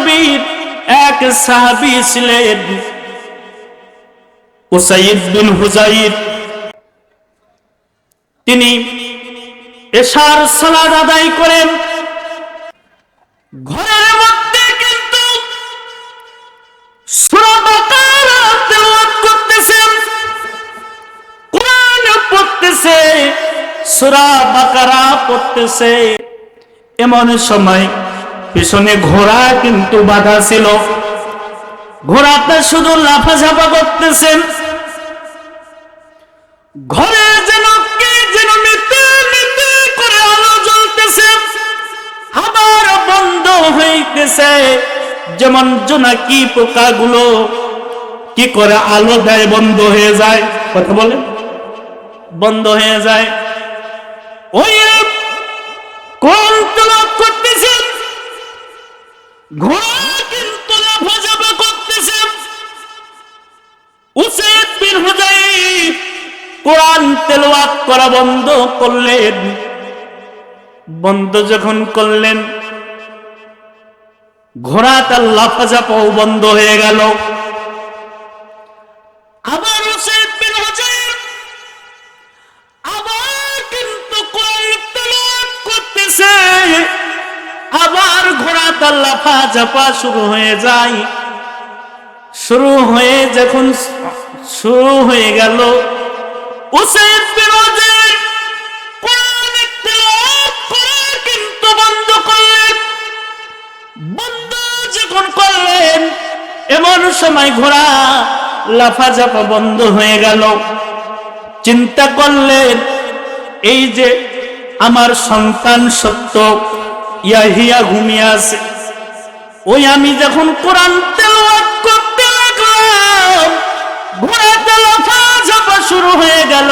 নবীর এক সাহাবী ছিলেন উসাইদ বিন হুজাইর তিনি এশার সালাদ আদায় করেন। ঘরের মধ্যে কিন্তু করতেছেন। কোরআন পড়তেছে, সূরা বাকারা পড়তেছে। এমন সময় পিছনে ঘোড়া কিন্তু বাধা ছিল। ঘোড়াটা শুধু লাফাঝাপা করতেছেন। ঘরে যেন কে যেন করে আলো জ্বলতেছে। আবার বন্ধ হইতেছে। যেমন জোনাকি কি করে আলো দেয়, বন্ধ হয়ে যায়। কথা বলে? বন্ধ হয়ে যায়। ওই কোন করা বন্ধ করলেন। বন্ধ যখন করলেন, ঘোড়া তার লাফাঝাপাও বন্ধ হয়ে গেল। আবার ঘোড়া তার লাফাঝাপা শুরু হয়ে যায়। শুরু হয়ে যখন শুরু হয়ে গেল উসেদ সময় ঘোড়া লাফাঝাপা বন্ধ হয়ে গেল। চিন্তা করলেন, এই যে আমার সন্তান সত্য ইয়াহিয়া ঘুমিয়ে আছে। ওই আমি যখন কোরআন করতে লাগলাম শুরু হয়ে গেল।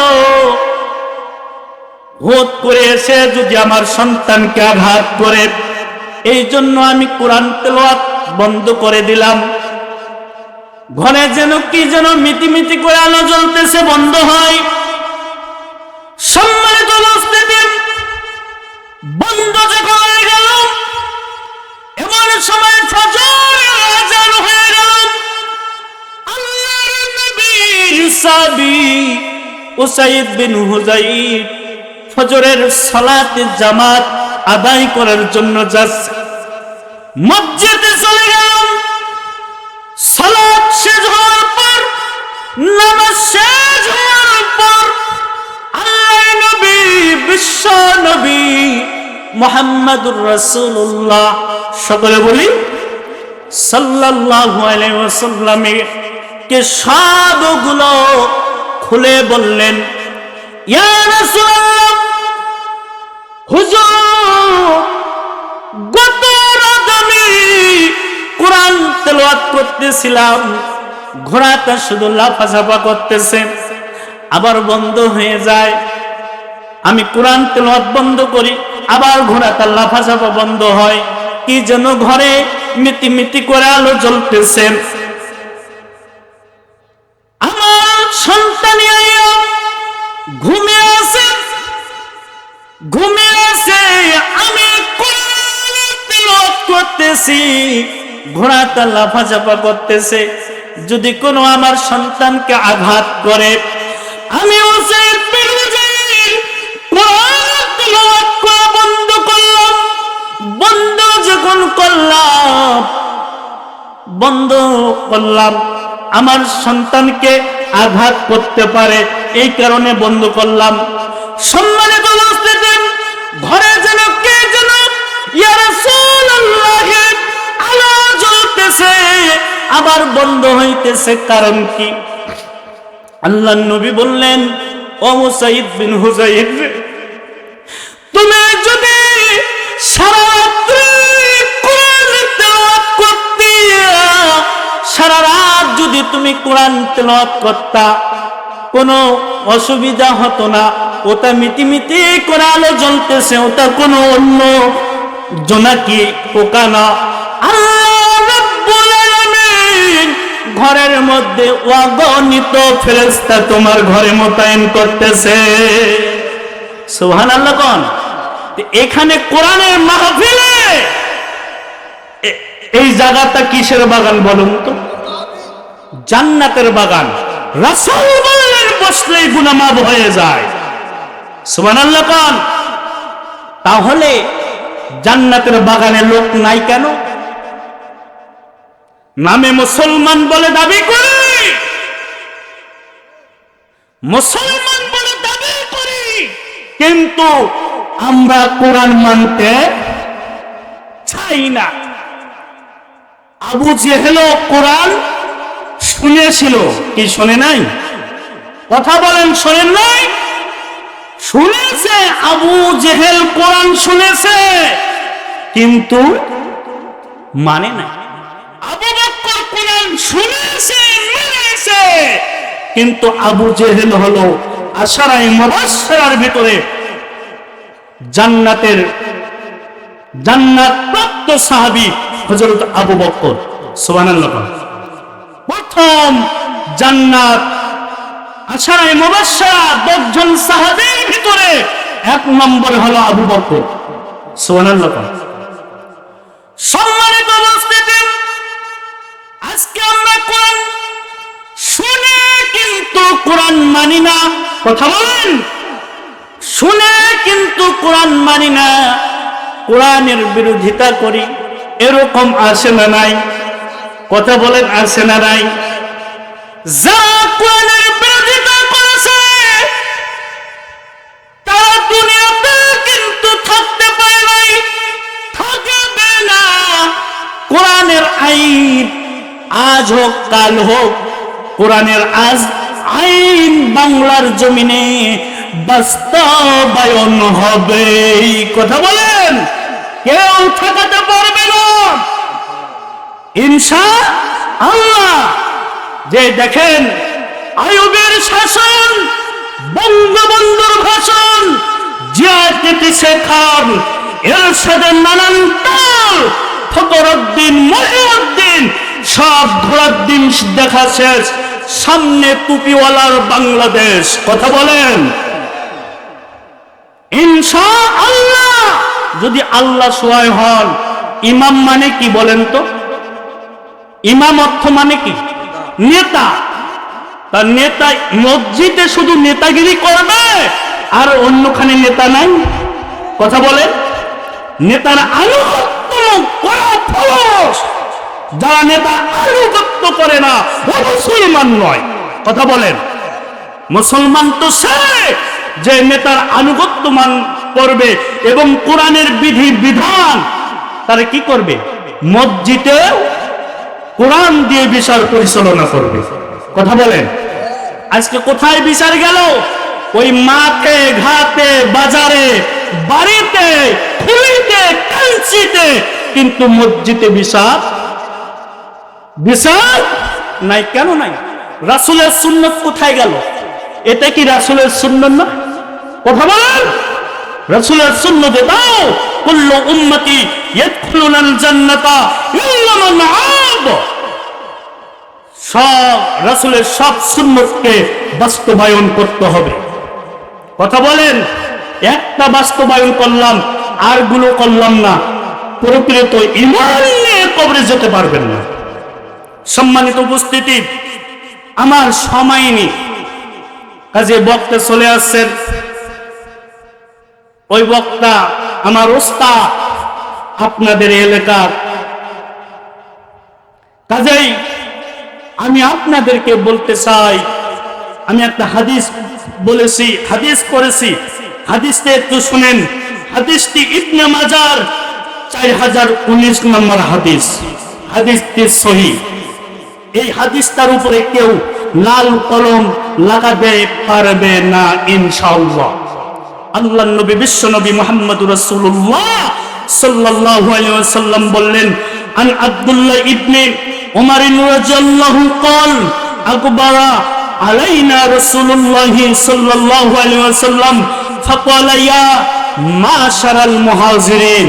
করে এসে যদি আমার সন্তানকে আঘাত করে, এই জন্য আমি কোরআন তেলাওয়াত বন্ধ করে দিলাম। ঘরে যেন কি যেন মিটিমিটি করে আলো জ্বলতেছে, বন্ধ হয়। সম্মানিত বন্ধ যখন হয়ে গেল, এমন সময় আজান হয়ে গেল। বিন ফজরের সালাতে জামাত আদায় করার জন্য যাচ্ছে। মসজিদে চলে গেলাম। সালাত শেষ হওয়ার পর, নামাজ শেষ হওয়ার পর, আল্লাহ নবী, বিশ্ব নবী মোহাম্মদুর রাসূলুল্লাহ সকলে বলি, সাল্লাল্লাহু আলাইহি কে সবগুলো খুলে বললেন, ইয়া রাসূলুল্লাহ, হুজুর, গত তেলাওয়াত করতেছিলাম। ঘোড়াটা শুধু লাফাঝাপা করতেছে। আবার বন্ধ হয়ে যায়। আমি কোরআন তেলাওয়াত বন্ধ করি, আবার ঘোড়াটা লাফাঝাপা বন্ধ হয়। কি যেন ঘরে মিটি মিটি করে আলো জ্বলতেছে। আমার সন্তান ঘুমিয়ে আছে। ঘুমিয়ে আছে, আমি করতেছি। ঘোড়াটা লাফাঝাপা করতেছে। যদি কোনো আমার সন্তানকে আঘাত করে, আমি বন্ধ করলাম। বন্ধ যখন করলাম, বন্ধ করলাম, আমার সন্তানকে আঘাত করতে পারে, এই কারণে বন্ধ করলাম। সম্মানিত ঘরে যেন কে যেন ইয়া জ্বলতেছে আবার বন্ধ হইতেছে কারণ কি? আল্লাহ নবী বললেন, ও মুসাইদ বিন হুজাইর তুমি যদি সারা রাত্রি কোরআন তেলাওয়াত করতে, সারা রাত যদি তুমি কোরআন তেলাওয়াত করতা, কোনো অসুবিধা হতো না। ওটা মিটিমিটি করে আলো জ্বলতেছে, ওটা কোনো অন্য জোনাকি পোকা না। আল্লাহ ঘরের মধ্যে অগণিত ফেরেশতা তোমার ঘরে মোতায়েন করতেছে। সুবহানাল্লাহ কোন? এখানে কোরআনের মাহফিলে এই জায়গাটা কিসের বাগান বলুন তো? জান্নাতের বাগান। বসলেই গুনাহ মাফ হয়ে যায়। সুবহানাল্লাহ কান? তাহলে জান্নাতের বাগানে লোক নাই কেন? নামে মুসলমান বলে দাবি করি। মুসলমান বলে দাবি করি। কিন্তু আমরা কোরআন মানতে চাই না। আবু জেহেল কোরআন শুনেছিল। কি শুনে নাই? কথা বলেন, শোনেন নাই? শুনেছে, আবু জেহেল কোরআন শুনেছে। কিন্তু মানে না আবু বক্কর কোরআন শুনেছে, মেনেছে। কিন্তু আবু জেহেল হলো আশারাই মুবাশশারার ভিতরে জান্নাতের জান্নাত প্রাপ্ত সাহাবী হযরত আবু বক্কর সুবহানাল্লাহ প্রথম জান্নাত আশারাই মুবাশশারা দশজন সাহাবীর ভিতরে এক নম্বর হলো আবু বক্কর সুবহানাল্লাহ সম্মানিত উপস্থিতি আজকে আমরা কোরআন শুনে কিন্তু কোরআন মানি না। কথা বলেন? শুনে কিন্তু কোরআন মানি না। কোরআনের বিরোধিতা করি। এরকম আসে না নাই? কথা বলেন আসে না নাই? যা কোরআনের হোক, কাল হোক, কোরআনের আজ আইন বাংলার জমিনে বাস্তবায়ন হবে। কথা বলেন, কেউ ঠেকাতে পারবে না। ইনশা আল্লাহ, যে দেখেন আয়ুবের শাসন, বঙ্গবন্ধুর ভাষণ জিয়াতি শেখান এর সাথে নানান তাল ফকরুদ্দিন মহিউদ্দিন সব ঘোরার দিন দেখা শেষ। সামনে টুপিওয়ালার বাংলাদেশ। কথা বলেন। ইনশা আল্লাহ যদি আল্লাহ সহায় হন, ইমাম মানে কি বলেন তো? ইমাম অর্থ মানে কি? নেতা। তার নেতা মসজিদে শুধু নেতাগিরি করবে আর অন্যখানে নেতা নাই। কথা বলে নেতার আনুগত্য করা ফলস যারা নেতা আনুগত্য করে না, ও মুসলমান নয়। কথা বলেন। মুসলমান তো সে যে নেতার আনুগত্য মান করবে এবং কোরআনের বিধি বিধান, তারা কি করবে? মসজিদে কোরআন দিয়ে বিচার পরিচালনা করবে। কথা বলেন। আজকে কোথায় বিচার গেল? ওই মাঠে, ঘাটে, বাজারে, বাড়িতে, খুলিতে, কাঞ্চিতে, কিন্তু মসজিদে বিচার বিচার? নাই, কেন নাই? রাসুলের সুন্নত কোথায় গেল? এটা কি রাসুলের সুন্নত না? কথা বলেন রাসুলের সুন্নতে দাও। কুল্লু উম্মতি ইয়াদখুলুনাল জান্নাতা ইল্লা মান আব। সব, রাসুলের সব সুন্নতকে বাস্তবায়ন করতে হবে। কথা বলেন। একটা বাস্তবায়ন করলাম, আরগুলো করলাম না। প্রকৃত ইমান নিয়ে কবরে যেতে পারবেন না। সম্মানিত উপস্থিতি, আমার সময় নেই কাজে বক্তা চলে আসছেন। ওই বক্তা আমার ওস্তা আপনাদের এলাকার। কাজেই আমি আপনাদেরকে বলতে চাই, আমি একটা হাদিস বলেছি, হাদিস করেছি। হাদিসটা একটু শুনেন। হাদিসটি ইবনে মাজার চার হাজার উনিশ নম্বর হাদিস। হাদিসটি সহি। এই হাদিসটার উপরে কেউ লাল কলম লাগাবে পারবে না, ইনশাআল্লাহ। আল্লাহ নবী, বিশ্ব নবী মোহাম্মদ রাসূলুল্লাহ সাল্লাল্লাহু আলাইহি ওয়াসাল্লাম বললেন, আন আব্দুল্লাহ ইবনে উমর রাদিয়াল্লাহু কল আকবারা আলাইনা রাসূলুল্লাহ সাল্লাল্লাহু আলাইহি ওয়াসাল্লাম, ফাকালা ইয়া মাশারাল মুহাজিরিন।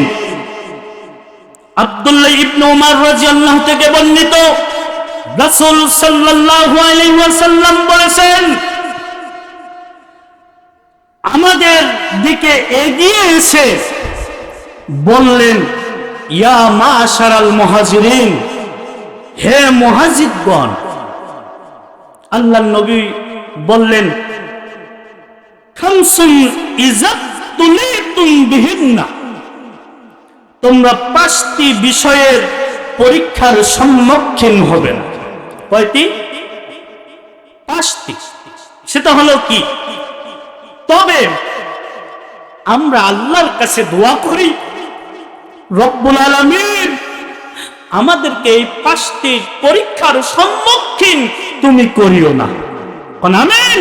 আব্দুল্লাহ ইবনে উমর রাদিয়াল্লাহু থেকে বর্ণিত সাল্লাল্লাহু আলাইহি ওয়াসাল্লাম বলেছেন, আমাদের দিকে এগিয়ে এসে বললেন, ইয়া মা আশারাল মহাজিরিন, হে মহাজিদগণ আল্লাহ নবী বললেন, খামসুন ইজাত বিহিন্না। তোমরা পাঁচটি বিষয়ের পরীক্ষার সম্মুখীন হবে না। কয়টি? পাঁচটি। সেটা হলো কি? তবে আমরা আল্লাহর কাছে দোয়া করি, রব্বুল আলমীর আমাদেরকে এই পাঁচটি পরীক্ষার সম্মুখীন তুমি করিও না। আমিন?